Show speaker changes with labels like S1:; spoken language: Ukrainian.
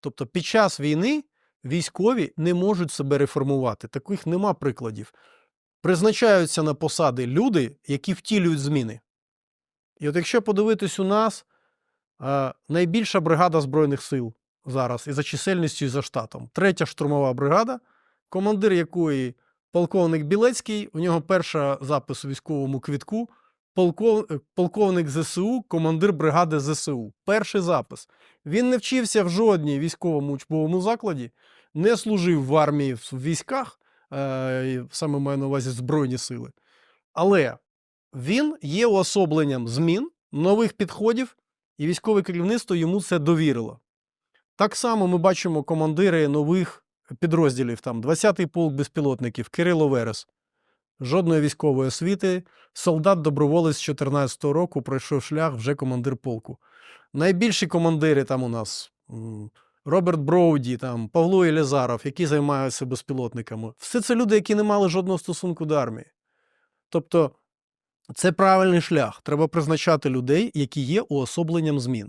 S1: Тобто під час війни військові не можуть себе реформувати. Таких нема прикладів. Призначаються на посади люди, які втілюють зміни. І от якщо подивитись у нас, найбільша бригада Збройних сил зараз і за чисельністю, і за штатом. Третя штурмова бригада, командир якої полковник Білецький, у нього перша запис у військовому квітку. Полков... е, Полковник ЗСУ, командир бригади ЗСУ. Перший запис. Він не вчився в жодній військовому учбовому закладі, не служив в армії в військах, е, саме маю на увазі Збройні сили. Але він є уособленням змін, нових підходів, і військове керівництво йому це довірило. Так само ми бачимо командири нових підрозділів, там 20-й полк безпілотників, Кирило Верес. Жодної військової освіти, солдат-доброволець з 14-го року пройшов шлях вже командир полку. Найбільші командири там у нас Роберт Броуді, там, Павло Єлізаров, які займаються безпілотниками. Все це люди, які не мали жодного стосунку до армії. Тобто це правильний шлях. Треба призначати людей, які є уособленням змін.